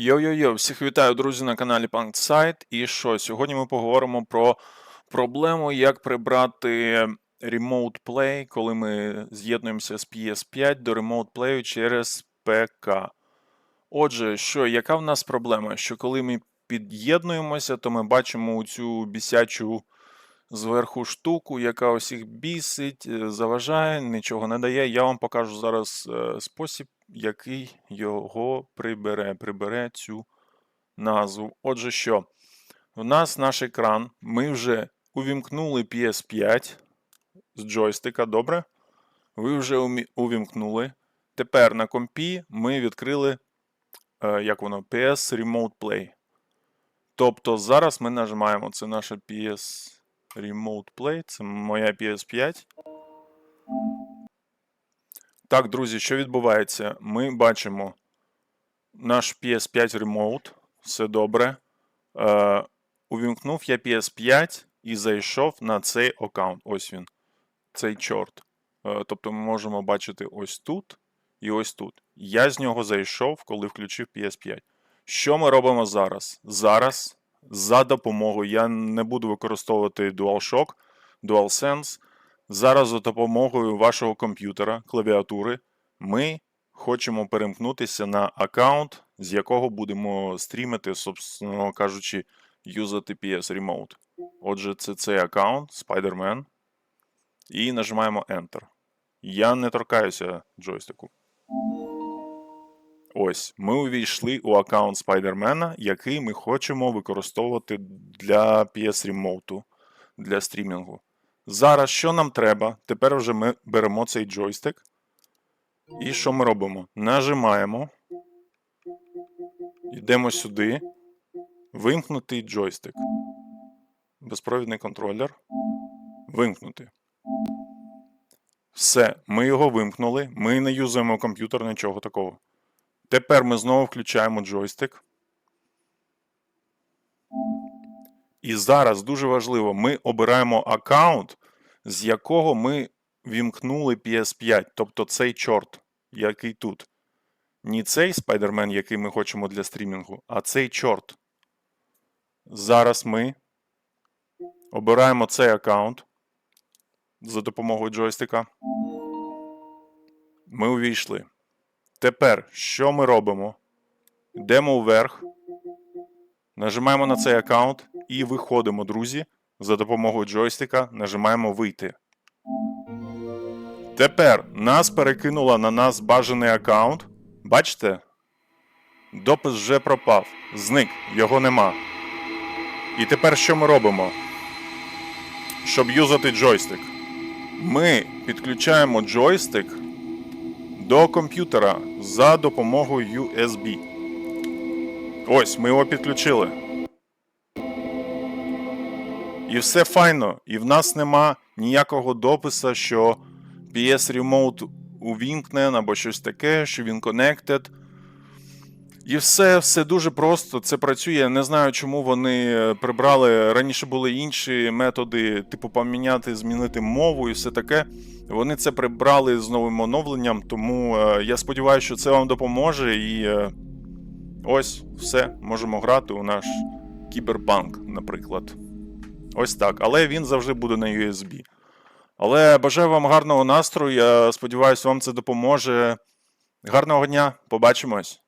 Йо-йо-йо, всіх вітаю, друзі, на каналі PunkSite. І що, сьогодні ми поговоримо про проблему, як прибрати Remote Play, коли ми з'єднуємося з PS5 до Remote Play через ПК. Отже, що, яка в нас проблема? Що коли ми під'єднуємося, то ми бачимо цю бісячу зверху штуку, яка усіх бісить, заважає, нічого не дає. Я вам покажу зараз е, спосіб, який його прибере, прибере цю назву. Отже, що? У нас наш екран. Ми вже увімкнули PS5 з джойстика, добре? Ви вже увімкнули. Тепер на компі ми відкрили, е, як воно, PS Remote Play. Тобто зараз ми нажимаємо, це наша PS Remote Play, це моя PS5. Так, друзі, що відбувається? Ми бачимо наш PS5 Remote, все добре. Е, увімкнув я PS5 і зайшов на цей аккаунт. Ось він, цей чорт. Е, тобто ми можемо бачити ось тут і ось тут. Я з нього зайшов, коли включив PS5. Що ми робимо зараз? Зараз за допомогою, я не буду використовувати DualShock, DualSense. Зараз за допомогою вашого комп'ютера, клавіатури, ми хочемо перемкнутися на аккаунт, з якого будемо стрімити, собственно кажучи, юзати PS Remote. Отже, це цей аккаунт, Spider-Man. І нажимаємо Enter. Я не торкаюся джойстику. Ось, ми увійшли у аккаунт Спайдермена, який ми хочемо використовувати для PS Remote, для стрімінгу. Зараз що нам треба? Тепер вже ми беремо цей джойстик. І що ми робимо? Нажимаємо. Йдемо сюди. Вимкнутий джойстик. Безпровідний контролер. Вимкнути. Все, ми його вимкнули. Ми не юзаємо комп'ютер, нічого такого. Тепер ми знову включаємо джойстик. І зараз дуже важливо, ми обираємо аккаунт, з якого ми вімкнули PS5, тобто цей чорт, який тут. Не цей спайдермен, який ми хочемо для стрімінгу, а цей чорт. Зараз ми обираємо цей аккаунт за допомогою джойстика. Ми увійшли. Тепер що ми робимо? Йдемо вверх, нажимаємо на цей аккаунт і виходимо, друзі. За допомогою джойстика нажимаємо вийти. Тепер нас перекинуло на нас бажаний аккаунт. Бачите? Допис вже пропав. Зник, його нема. І тепер що ми робимо? Щоб юзати джойстик. Ми підключаємо джойстик до комп'ютера за допомогою USB. Ось, ми його підключили. І все файно. І в нас нема ніякого допису, що PS Remote увімкнен або щось таке, що він connected. І все, все дуже просто. Це працює. Я не знаю, чому вони е, прибрали. Раніше були інші методи, типу поміняти, змінити мову і все таке. Вони це прибрали з новим оновленням, тому е, я сподіваюся, що це вам допоможе. І е, ось все, можемо грати у наш кіберпанк, наприклад. Ось так. Але він завжди буде на USB. Але бажаю вам гарного настрою. Я сподіваюся, вам це допоможе. Гарного дня, побачимось.